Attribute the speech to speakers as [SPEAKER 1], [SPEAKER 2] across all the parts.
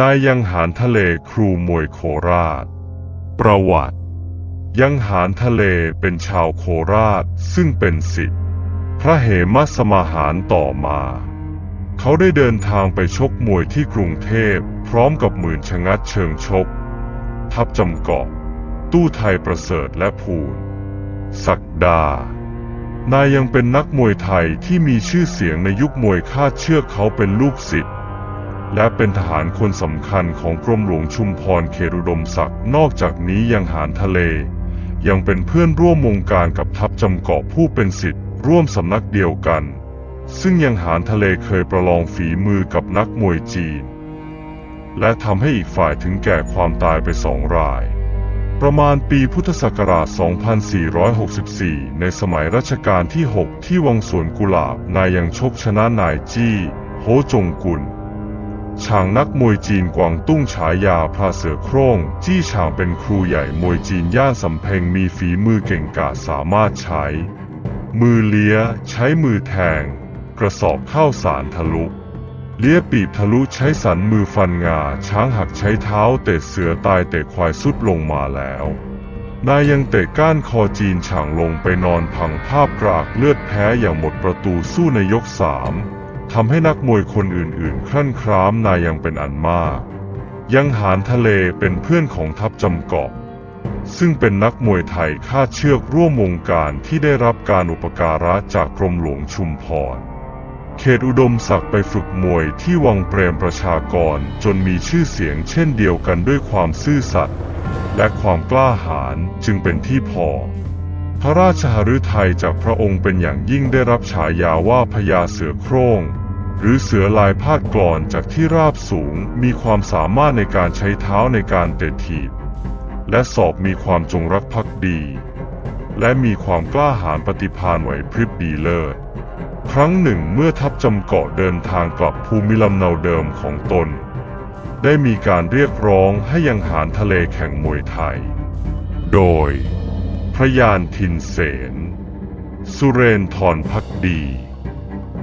[SPEAKER 1] นายยังหารทะเลครูมวยโคราช ประวัติ ยังหารทะเลเป็นชาวโคราชซึ่งเป็นศิษย์พระเหมสมาหารต่อมา เขาได้เดินทางไปชกมวยที่กรุงเทพพร้อมกับหมื่นชงัดเชิงชก ทับจำเกาะ ตู้ไทยประเสริฐและภูลศักดา นายยังเป็นนักมวยไทยที่มีชื่อเสียงในยุคมวยคาดเชือกเขาเป็นลูกศิษย์ และเป็นทหารคนสำคัญของกรมหลวงชุมพรเขตอุดมศักดิ์นอกจากนี้ยังหารทะเล ยังเป็นเพื่อนร่วมวงการกับทัพจำเกาะผู้เป็นศิษย์ร่วมสำนักเดียวกัน ซึ่งยังหารทะเลเคยประลองฝีมือกับนักมวยจีน และทำให้อีกฝ่ายถึงแก่ความตายไปสองรายประมาณปีพุทธศักราช 2464 ในสมัยรัชกาลที่ 6 ที่วังสวนกุหลาบ นายยังชกชนะนายจี้ โฮจงกุล ฉางนักมวยจีนกวางตุ้งฉายาพระเสือโคร่ง จี้ฉางเป็นครูใหญ่มวยจีนย่านสำเพ็งมีฝีมือเก่งกาจสามารถใช้ มือเลี้ย ใช้มือแทง กระสอบข้าวสารทะลุ เลี้ยปีบทะลุใช้สันมือฟันงา ช้างหักใช้เท้าเตะเสือตายเตะควายสุดลงมาแล้วนายยังเตะก้านคอจีนฉางลงไปนอนพังภาพกรากเลือดแพ้อย่างหมดประตูสู้ในยกสาม ทำให้นักมวยคนอื่นๆครั่นคร้ามนายยังเป็นอันมาก ยังหารทะเลเป็นเพื่อนของทัพจำเกาะ ซึ่งเป็นนักมวยไทยคาเชือกร่วมวงการที่ได้รับการอุปการะจากกรมหลวงชุมพร เขตอุดมศักดิ์ไปฝึกมวยที่วังเปรมประชากรจนมีชื่อเสียงเช่นเดียวกันด้วยความซื่อสัตย์และความกล้าหาญจึงเป็นที่พอพระราชหฤทัยจากพระองค์เป็นอย่างยิ่งได้รับฉายาว่าพญาเสือโคร่ง หรือเสือลายพาดกลอนจากที่ราบสูงมีความสามารถในการใช้เท้าในการเตะถีบ และสอบมีความจงรักภักดี และมีความกล้าหาญปฏิภาณไหวพริบดีเลิศครั้งหนึ่งเมื่อทัพจำเกาะเดินทางกลับภูมิลำเนาเดิมของตน ได้มีการเรียกร้องให้ยังหารทะเลแข่งมวยไทย โดย พระยานทินเสน สุเรนทรพักดี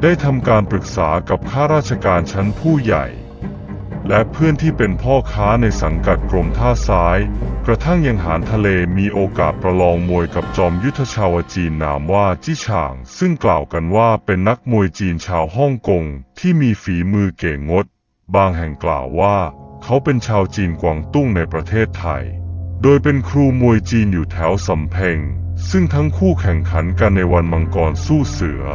[SPEAKER 1] ได้ทำการปรึกษากับข้าราชการชั้นผู้ใหญ่ และเพื่อนที่เป็นพ่อค้าในสังกัดกรมท่าซ้าย กระทั่งยังหารทะเลมีโอกาสประลองมวยกับจอมยุทธชาวจีนนามว่าจี้ฉาง ซึ่งกล่าวกันว่าเป็นนักมวยจีนชาวฮ่องกงที่มีฝีมือเก่งงด บางแห่งกล่าวว่า เขาเป็นชาวจีนกวางตุ้งในประเทศไทย โดยเป็นครูมวยจีนอยู่แถวสำเพ็งซึ่งทั้งคู่แข่งขันกันในวันมังกรสู้เสือ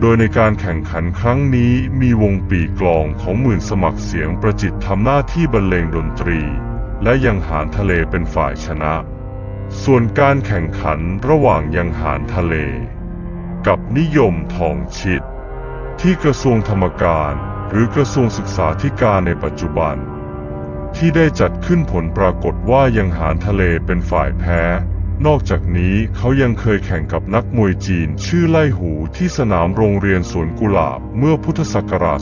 [SPEAKER 1] โดยในการแข่งขันครั้งนี้มีวงปีกลองของหมื่นสมัครเสียงประจิตทำหน้าที่บรรเลงดนตรี และยังหารทะเลเป็นฝ่ายชนะ ส่วนการแข่งขันระหว่างยังหารทะเล กับนิยมทองชิด ที่กระทรวงธรรมการหรือกระทรวงศึกษาธิการในปัจจุบัน ที่ได้จัดขึ้นผลปรากฏว่ายังหารทะเลเป็นฝ่ายแพ้ นอกจากนี้เขายังเคยแข่งกับนักมวยจีนชื่อไล่หูที่สนามโรงเรียนสวนกุหลาบเมื่อพุทธศักราช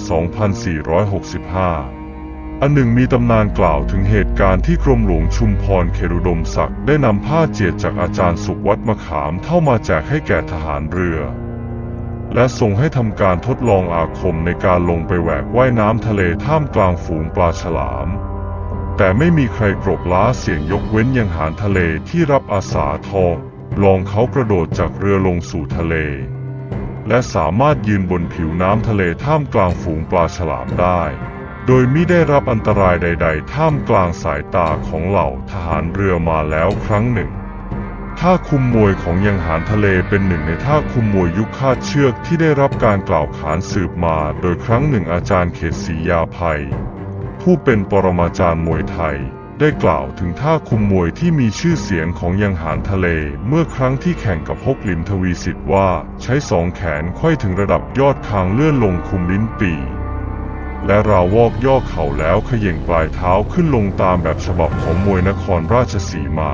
[SPEAKER 1] 2465 อันหนึ่งมีตำนานกล่าวถึงเหตุการณ์ที่กรมหลวงชุมพรเขรุดมศักดิ์ได้นำผ้าเจียดจากอาจารย์สุวัดมะขามเข้ามาแจกให้แก่ทหารเรือ และส่งให้ทำการทดลองอาคมในการลงไปแหวกว่ายน้ำทะเลท่ามกลางฝูงปลาฉลาม แต่ไม่มีใครกรบล้าเสียงยกเว้นยังหารทะเลที่รับอาสาทองลองเขากระโดดจากเรือลงสู่ทะเล และสามารถยืนบนผิวน้ำทะเลท่ามกลางฝูงปลาฉลามได้ โดยไม่ได้รับอันตรายใด ๆ ท่ามกลางสายตาของเหล่าทหารเรือมาแล้วครั้งหนึ่งท่าคุมมวยของยังหารทะเลเป็นหนึ่งในท่าคุมมวยยุคคาดเชือกที่ได้รับการกล่าวขานสืบมา โดยครั้งหนึ่งอาจารย์เขตศรียาภัย ผู้เป็นปรมาจารย์มวยไทย ได้กล่าวถึงท่าคุมมวยที่มีชื่อเสียงของยังหารทะเล เมื่อครั้งที่แข่งกับฮกลิมทวีสิทธิ์ว่าใช้สองแขนไขว้ถึงระดับยอดคางเลื่อนลงคุมลิ้นปีและราวอกย่อเข่าแล้วขย่งปลายเท้าขึ้นลงตามแบบฉบับของมวยนครราชสีมา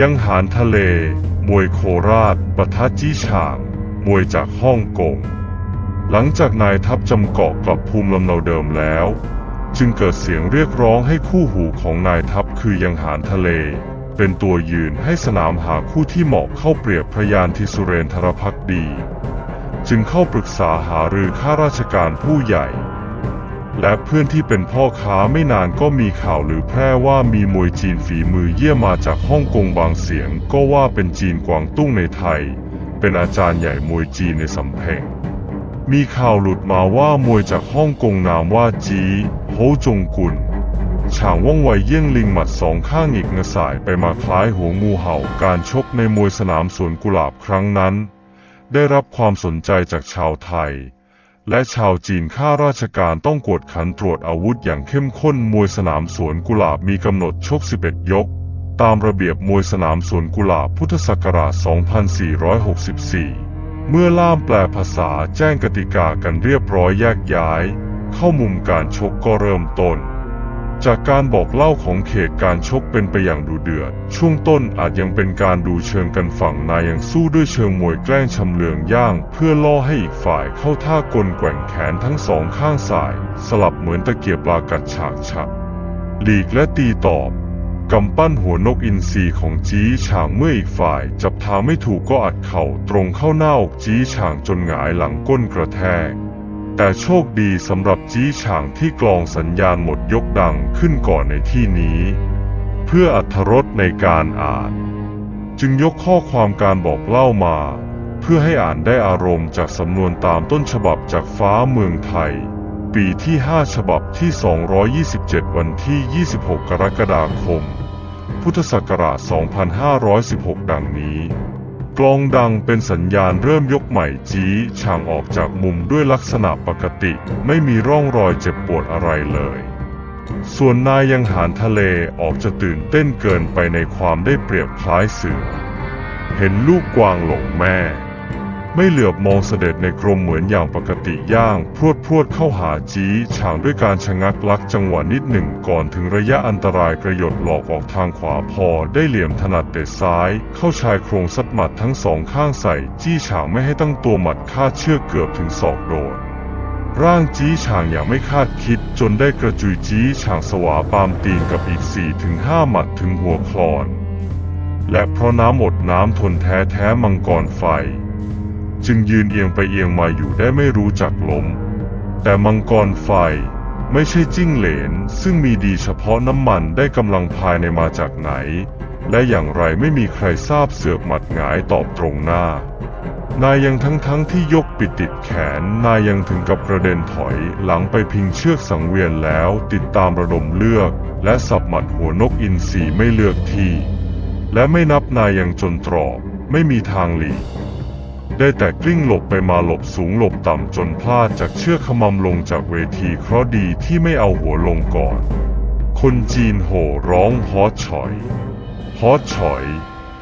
[SPEAKER 1] ยังหารทะเล มวยโคราชปะทะจี้ฉาง มวยจากฮ่องกง หลังจากนายทัพจำเกาะกลับภูมิลำเนาเดิมแล้ว จึงเกิดเสียงเรียกร้องให้คู่หูของนายทัพคือยังหารทะเล เป็นตัวยืนให้สนามหาคู่ที่เหมาะเข้าเปรียบพระยานทิสุเรนทรพักดี จึงเข้าปรึกษาหารือข้าราชการผู้ใหญ่ และเพื่อนที่เป็นพ่อค้าไม่นานก็มีข่าวหรือแพร่ว่ามีมวยจีนฝีมือเยี่ยมมาจากฮ่องกงบางเสียง ก็ว่าเป็นจีนกวางตุ้งในไทย เป็นอาจารย์ใหญ่มวยจีนในสำเพ็งมีข่าวหลุดมาว่ามวยจากฮ่องกงนามว่าจี โฮจงกุลฉางว่องไวเยี่ยงลิงหมัดสองข้างหงิกเงสายไปมาคล้ายหัวงูเห่าการชกในมวยสนามสวนกุหลาบครั้งนั้น ได้รับความสนใจจากชาวไทย และชาวจีนข้าราชการต้องกวดขันตรวจอาวุธอย่างเข้มข้นมวยสนามสวนกุหลาบมีกำหนดชก 11 ยก ตามระเบียบมวยสนามสวนกุหลาบพุทธศักราช 2464 เมื่อล่ามแปลภาษาแจ้งกติกากันเรียบร้อยแยกย้าย เข้ามุมการชกก็เริ่มต้น จากการบอกเล่าของเขตการชกเป็นไปอย่างดูเดือด ช่วงต้นอาจยังเป็นการดูเชิงกันฝั่งนายยังสู้ด้วยเชิงมวยแกล้งชำเลืองย่าง เพื่อล่อให้อีกฝ่ายเข้าท่ากลแกว่งแขนทั้งสองข้างสาย สลับเหมือนตะเกียบปลากัดฉากฉักหลีกและตีตอบกำปั้นหัวนกอินทรีของจี้ฉางเมื่ออีกฝ่าย จับทางไม่ถูกก็อัดเข่าตรงเข้าหน้าอกจี้ฉางจนหงายหลังก้นกระแทก แต่โชคดีสำหรับจี้ฉางที่กลองสัญญาณหมดยกดังขึ้นก่อนในที่นี้ เพื่ออัธรสในการอ่าน จึงยกข้อความการบอกเล่ามา เพื่อให้อ่านได้อารมณ์จากสำนวนตามต้นฉบับจากฟ้าเมืองไทย ปีที่ 5 ฉบับที่ 227 วันที่ 26 กรกฎาคม พุทธศักราช 2516 ดังนี้ กลองดังเป็นสัญญาณเริ่มยกใหม่จี้ช่างออกจากมุมด้วยลักษณะปกติ ไม่มีร่องรอยเจ็บปวดอะไรเลย ส่วนนายยังหารทะเลออกจะตื่นเต้นเกินไปในความได้เปรียบคล้ายเสือ เห็นลูกกวางหลงแม่ ไม่เหลือบมองเสด็จในกรมเหมือนอย่างปกติย่าง พรวดพรวดเข้าหาจี้ฉางด้วยการชะงักลักจังหวะนิดหนึ่งก่อนถึงระยะอันตรายกระยดหลอกออกทางขวาพอได้เหลี่ยมถนัดเตะซ้าย เข้าชายโครงสัดหมัดทั้งสองข้างใส่ จี้ฉางไม่ให้ตั้งตัวหมัดคาดเชือกเกือบถึงศอกโดนร่างจี้ฉางอย่างไม่คาดคิดจนได้กระจุยจี้ฉางสวาปามตีนกับอีก 4-5ถึงห้าหมัดถึงหัวคลอน และเพราะน้ำอดน้ำทนแท้แท้มังกรไฟ จึงยืนเอียงไปเอียงมาอยู่ได้ไม่รู้จักล้ม แต่มังกรไฟไม่ใช่จิ้งเหลน ซึ่งมีดีเฉพาะน้ำมันได้กำลังภายในมาจากไหน และอย่างไรไม่มีใครทราบเสือกหมัดหงายตอบตรงหน้า นายยังทั้งทั้งที่ยกปิดติดแขน นายยังถึงกับกระเด็นถอยหลังไปพิงเชือกสังเวียนแล้วติดตามระดมเลือก และสับหมัดหัวนกอินทรีไม่เลือกที่ และไม่นับนายยังจนตรอกไม่มีทางหลีก ได้แต่กลิ้งหลบไปมาหลบสูงหลบต่ำจนพลาดจากเชือกขมำลงจากเวทีเคราะดีที่ไม่เอาหัวลงก่อน คนจีนโห่ร้องฮอฉอยฮอฉอย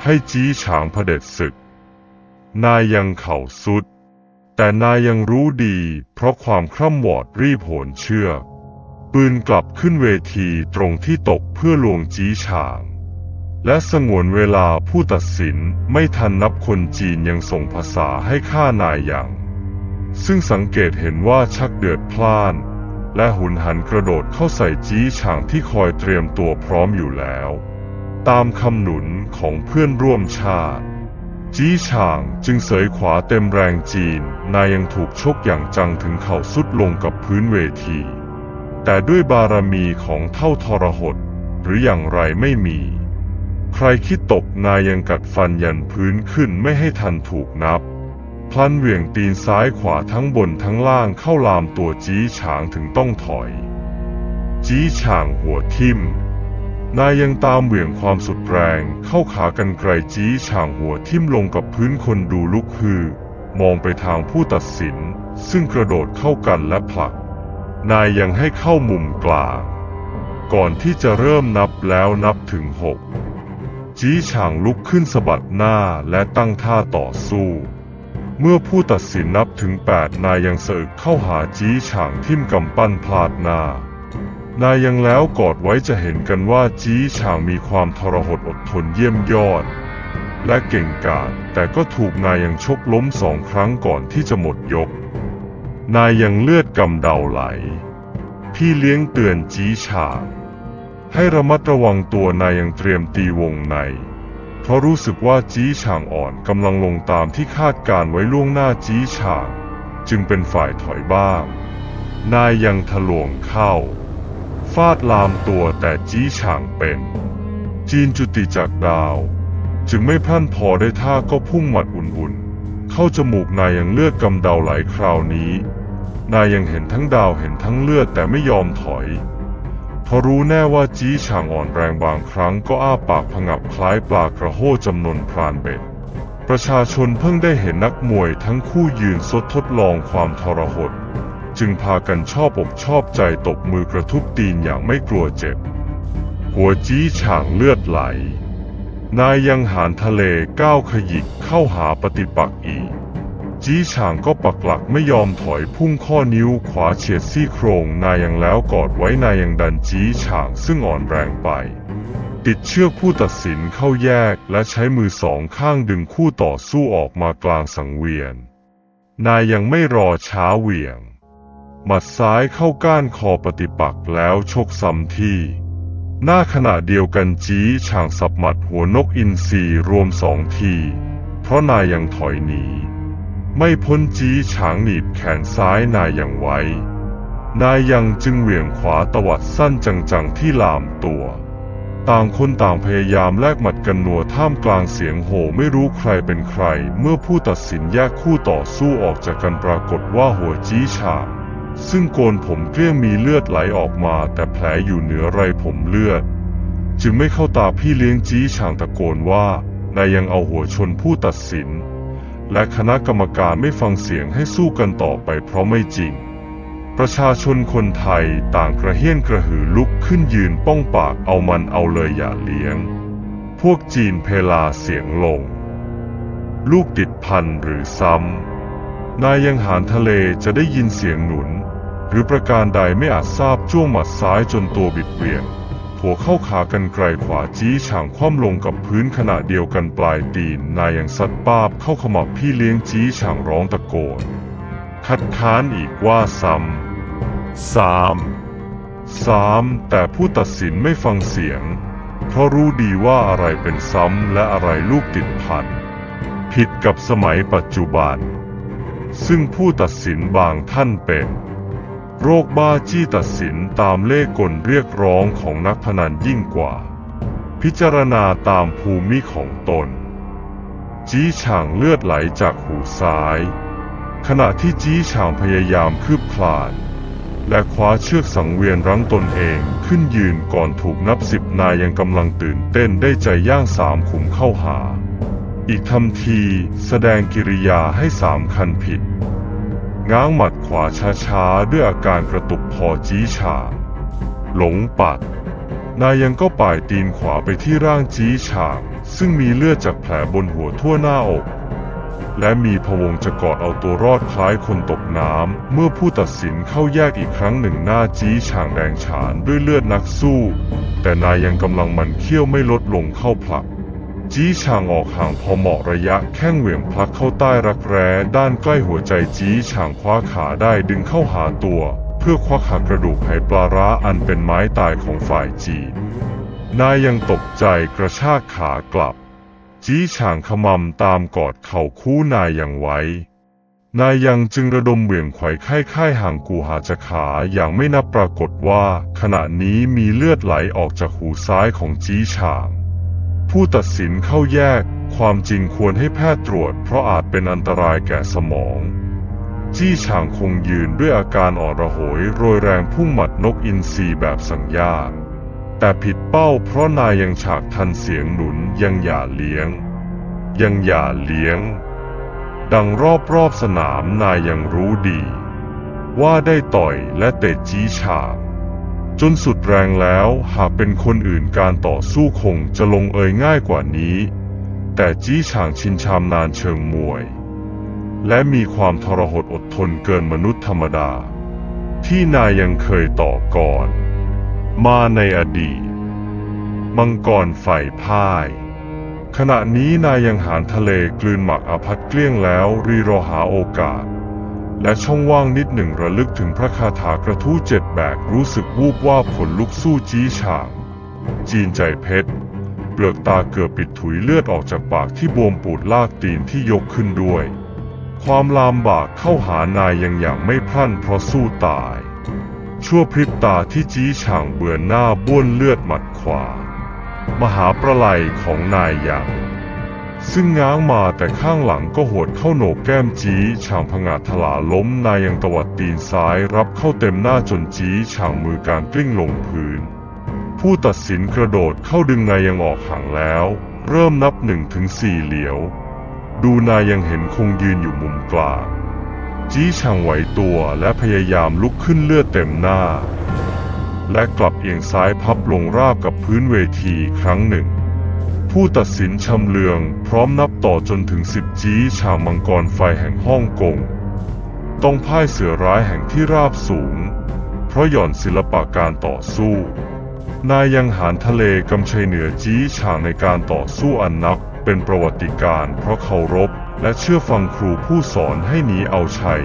[SPEAKER 1] ให้จี้ฉางเผด็จศึก นายยังเข่าสุด แต่นายยังรู้ดี เพราะความคร่ำวอดรีบโหนเชือกปืนกลับขึ้นเวทีตรงที่ตกเพื่อลวงจี้ฉาง และสงวนเวลาผู้ตัดสินไม่ทันนับคนจีนยังส่งภาษาให้ข้านายอยังซึ่งสังเกตเห็นว่าชักเดือดพล่าน และหุนหันกระโดดเข้าใส่จี้ฉางที่คอยเตรียมตัวพร้อมอยู่แล้ว ตามคำหนุนของเพื่อนร่วมชาติ จี้ฉางจึงเสยขวาเต็มแรงจีน นายยังถูกชกอย่างจังถึงเข่าสุดลงกับพื้นเวที แต่ด้วยบารมีของเท่าทรหดหรืออย่างไรไม่มี ใครคิดตกนายยังกัดฟันยันพื้นขึ้นไม่ให้ทันถูกนับ พลันเหวี่ยงตีนซ้ายขวาทั้งบนทั้งล่างเข้าลามตัวจี้ฉางถึงต้องถอย จี้ฉางหัวทิ่ม นายยังตามเหวี่ยงความสุดแรงเข้าขากันไกลจี้ฉางหัวทิ่มลงกับพื้นคนดูลุกฮือ มองไปทางผู้ตัดสิน ซึ่งกระโดดเข้ากันและผลัก นายยังให้เข้ามุมกลางก่อนที่จะเริ่มนับแล้วนับถึงหก จี้ฉางลุกขึ้นสะบัดหน้าและตั้งท่าต่อสู้ เมื่อผู้ตัดสินนับถึงแปดนายยังสะอึกเข้าหาจี้ฉางทิ่มกำปั้นพลาดหน้านายยังแล้วกอดไว้จะเห็นกันว่าจี้ฉางมีความทรหดอดทนเยี่ยมยอด และเก่งกาจแต่ก็ถูกนายยังชกล้มสองครั้งก่อนที่จะหมดยก นายยังเลือดกำเดาไหล พี่เลี้ยงเตือนจี้ฉาง ให้ระมัดระวังตัวนายยังเตรียมตีวงใน เพราะรู้สึกว่าจี้ฉางอ่อนกำลังลงตามที่คาดการไว้ล่วงหน้าจี้ฉาง จึงเป็นฝ่ายถอยบ้าง นายยังทะลวงเข้า ฟาดลามตัวแต่จี้ฉางเป็น จีนจุติจากดาว จึงไม่พลันพอได้ท่าก็พุ่งหมัดอุ่นๆเข้าจมูกนายยังเลือดกำเดาไหลคราวนี้ นายยังเห็นทั้งดาวเห็นทั้งเลือดแต่ไม่ยอมถอย เพราะรู้แน่ว่าจี้ฉางอ่อนแรงบางครั้งก็อ้าปากผงับคล้ายปลากระโห้จำนวนพรานเบ็ด ประชาชนเพิ่งได้เห็นนักมวยทั้งคู่ยืนสดทดลองความทรหด จึงพากันชอบอกชอบใจตบมือกระทุบตีนอย่างไม่กลัวเจ็บ หัวจี้ฉางเลือดไหล นายยังหานทะเลก้าวขยิกเข้าหาปฏิปักษ์อีก จี้ฉางก็ปักหลักไม่ยอมถอยพุ่งข้อนิ้วขวาเฉียดซี่โครงนายยังแล้วกอดไว้นายยังดันจี้ฉางซึ่งอ่อนแรงไป ติดเชือกผู้ตัดสินเข้าแยกและใช้มือสองข้างดึงคู่ต่อสู้ออกมากลางสังเวียน นายยังไม่รอช้าเหวี่ยง หมัดซ้ายเข้าก้านคอปฏิปักษ์แล้วชกซ้ำที่หน้าขณะเดียวกันจี้ฉางสับหมัดหัวนกอินทรีรวมสองที เพราะนายยังถอยหนี ไม่พ้นจี้ฉางหนีบแขนซ้ายนายยังไว้ นายยังจึงเหวี่ยงขวาตวัดสั้นจังๆที่ลามตัว ต่างคนต่างพยายามแลกหมัดกันนัวท่ามกลางเสียงโห่ไม่รู้ใครเป็นใคร เมื่อผู้ตัดสินแยกคู่ต่อสู้ออกจากกันปรากฏว่าหัวจี้ฉางซึ่งโกนผมเกลี้ยงมีเลือดไหลออกมา แต่แผลอยู่เหนือไรผมเลือด จึงไม่เข้าตาพี่เลี้ยงจี้ฉางตะโกนว่านายยังเอาหัวชนผู้ตัดสิน และคณะกรรมการไม่ฟังเสียงให้สู้กันต่อไปเพราะไม่จริง ประชาชนคนไทยต่างกระเฮี้ยนกระหือลุกขึ้นยืนป้องปากเอามันเอาเลยอย่าเลี้ยง พวกจีนเพลาเสียงลง ลูกติดพันหรือซ้ำ นายยังหานทะเลจะได้ยินเสียงหนุน หรือประการใดไม่อาจทราบจ้วงหมัดซ้ายจนตัวบิดเบี่ยง หัวเข้าขากันไกลขวาจี้ฉางคว่ำลงกับพื้นขณะเดียวกันปลายตีนนายยังซัดป้าบเข้าขมับพี่เลี้ยงจี้ฉางร้องตะโกน คัดค้านอีกว่าซ้ำสามสามแต่ผู้ตัดสินไม่ฟังเสียง เพราะรู้ดีว่าอะไรเป็นซ้ำและอะไรลูกติดพัน ผิดกับสมัยปัจจุบัน ซึ่งผู้ตัดสินบางท่านเป็น โรคบ้าจี้ตัดสินตามเล่กลเรียกร้องของนักพนันยิ่งกว่า พิจารณาตามภูมิของตน จี้ฉางเลือดไหลจากหูซ้าย ขณะที่จี้ฉางพยายามคืบคลานและคว้าเชือกสังเวียนรั้งตนเองขึ้นยืนก่อนถูกนับสิบนายยังกำลังตื่นเต้นได้ใจย่างสามขุมเข้าหา อีกทำทีแสดงกิริยาให้สามคันผิด ง้างหมัดขวาช้าๆ ด้วยอาการกระตุกพอจี้ฉางหลงปัด นายยังก็ป่ายตีนขวาไปที่ร่างจี้ฉางซึ่งมีเลือดจากแผลบนหัวทั่วหน้าอก และมีพวงจะกอดเอาตัวรอดคล้ายคนตกน้ำ เมื่อผู้ตัดสินเข้าแยกอีกครั้งหนึ่งหน้าจี้ฉางแดงฉานด้วยเลือดนักสู้ แต่นายยังกำลังมันเขี้ยวไม่ลดลงเข้าผลัก จี้ช่างออกห่างพอเหมาะระยะแข้งเหวี่ยงพลักเข้าใต้รักแร้ด้านใกล้หัวใจจี้ช่างคว้าขาได้ดึงเข้าหาตัว เพื่อควักหักระดูกไหปลาร้าอันเป็นไม้ตายของฝ่ายจีนนายยังตกใจกระชากขากลับ จี้ช่างขมำตามกอดเข่าคู่นายยังไว้ นายยังจึงระดมเหวี่ยงไขว่ค่ายค่ายห่างกูหาจะขาอย่างไม่นับปรากฏว่า ขณะนี้มีเลือดไหลออกจากหูซ้ายของจี้ช่าง ผู้ตัดสินเข้าแยก ความจริงควรให้แพทย์ตรวจ เพราะอาจเป็นอันตรายแก่สมอง จี้ฉางคงยืนด้วยอาการอ่อนระโหยโรยแรงพุ่งหมัดนกอินทรีแบบสัญญา แต่ผิดเป้าเพราะนายยังฉากทันเสียงหนุนยังอย่าเลี้ยง ยังอย่าเลี้ยง ดังรอบรอบๆสนามนายยังรู้ดี ว่าได้ต่อยและเตะจี้ฉาง จนสุดแรงแล้วหากเป็นคนอื่นการต่อสู้คงจะลงเอยง่ายกว่านี้ แต่จี้ฉางชินชามนานเชิงมวย และมีความทรหดอดทนเกินมนุษย์ธรรมดา ที่นายยังเคยต่อก่อน มาในอดีต มังกรไฟพ่ายขณะนี้นายยังหารทะเลกลืนหมักอพัดเกลี้ยงแล้วรีรอหาโอกาส และช่องว่างนิดหนึ่งระลึกถึงพระคาถากระทู้เจ็ดแบกรู้สึกวูบว่าบขนลุกสู้จี้ฉาง จีนใจเพชร เปลือกตาเกือบปิดถุยเลือดออกจากปากที่บวมปูดลากตีนที่ยกขึ้นด้วย ความลามบากเข้าหานายยังอย่างไม่พลั้นเพราะสู้ตาย ชั่วพริบตาที่จี้ฉ่างเบือนหน้าบ้วนเลือดหมัดขวา มหาประไลของนายอยัง ซึ่งง้างมาแต่ข้างหลังก็หวดเข้าโหนกแก้มจี้ฉ่างผงาดถลาล้มนายยังตวัดตีนซ้ายรับเข้าเต็มหน้าจนจี้ฉ่างมือการกลิ้งลงพื้น ผู้ตัดสินกระโดดเข้าดึงนายยังออกห่างแล้ว เริ่มนับหนึ่งถึงสี่เหลียว ดูนายยังเห็นคงยืนอยู่มุมกลางจี้ช่างไหวตัวและพยายามลุกขึ้นเลือดเต็มหน้า และกลับเอียงซ้ายพับลงราบกับพื้นเวทีครั้งหนึ่ง ผู้ตัดสินชำเลือง พร้อมนับต่อจนถึงสิบจี้ฉางมังกรไฟแห่งฮ่องกง ต้องพ่ายเสือร้ายแห่งที่ราบสูง เพราะหย่อนศิลปะการต่อสู้ นายยังหารทะเลกำชัยเหนือจี้ฉางในการต่อสู้อันนับเป็นประวัติการเพราะเคารพ และเชื่อฟังครูผู้สอนให้หนีเอาชัย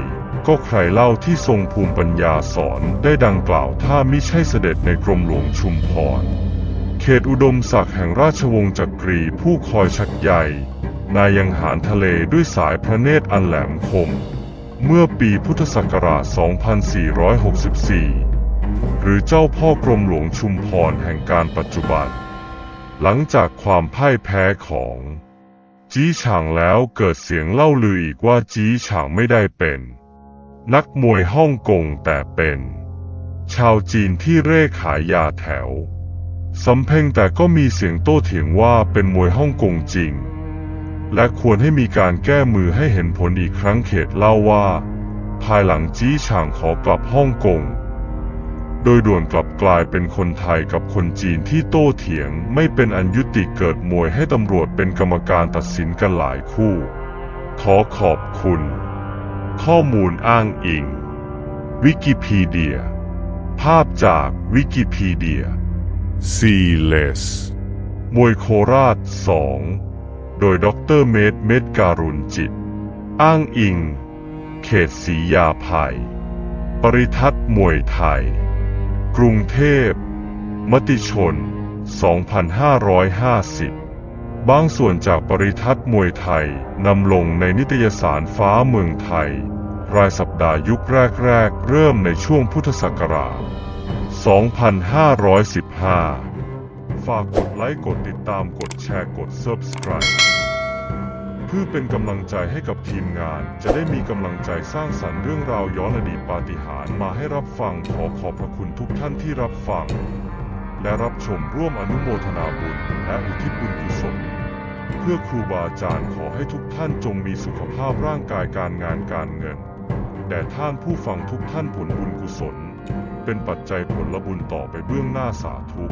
[SPEAKER 1] ก็ใครเล่าที่ทรงภูมิปัญญาสอนได้ดังกล่าวถ้ามิใช่เสด็จในกรมหลวงชุมพร เขตอุดมศักดิ์แห่งราชวงศ์จักรีผู้คอยชักใหญ่นายยังหารทะเลด้วยสายพระเนตรอันแหลมคม เมื่อปีพุทธศักราช 2464 หรือเจ้าพ่อกรมหลวงชุมพรแห่งการปัจจุบัน หลังจากความพ่ายแพ้ของจี้ฉางแล้วเกิดเสียงเล่าลืออีกว่าจี้ฉางไม่ได้เป็น นักมวยฮ่องกงแต่เป็น ชาวจีนที่เร่ขายยาแถว สำเพ็งแต่ก็มีเสียงโต้เถียงว่าเป็นมวยฮ่องกงจริง และควรให้มีการแก้มือให้เห็นผลอีกครั้งเขตเล่าว่า ภายหลังจี้ฉางขอกลับฮ่องกง โดยด่วนกลับกลายเป็นคนไทยกับคนจีนที่โต้เถียงไม่เป็นอันยุติเกิดมวยให้ตำรวจเป็นกรรมการตัดสินกันหลายคู่ ขอขอบคุณ ข้อมูลอ้างอิง วิกิพีเดีย ภาพจากวิกิพีเดีย c l e s มวยโคราช 2 โดยดรเมธเมธการุณจิต อ้างอิง เขตศรียาภัย ปริทัศน์มวยไทย กรุงเทพ มติชน 2550 บางส่วนจากปริทัศน์มวยไทยนำลงในนิตยสารฟ้าเมืองไทย รายสัปดาห์ยุคแรก ๆ เริ่มในช่วงพุทธศักราช 2515 ฝากกดไลค์ กดติดตาม กดแชร์ กด Subscribe เพื่อเป็นกำลังใจให้กับทีมงาน จะได้มีกำลังใจสร้างสรรค์เรื่องราวย้อนอดีตปาฏิหาริย์มาให้รับฟัง ขอขอบพระคุณทุกท่านที่รับฟัง และรับชมร่วมอนุโมทนาบุญ และอุทิศบุญกุศลเพื่อครูบาอาจารย์ขอให้ทุกท่านจงมีสุขภาพร่างกายการงานการเงิน แต่ท่านผู้ฟังทุกท่านผลบุญกุศล เป็นปัจจัยผลบุญต่อไปเบื้องหน้าสาธุ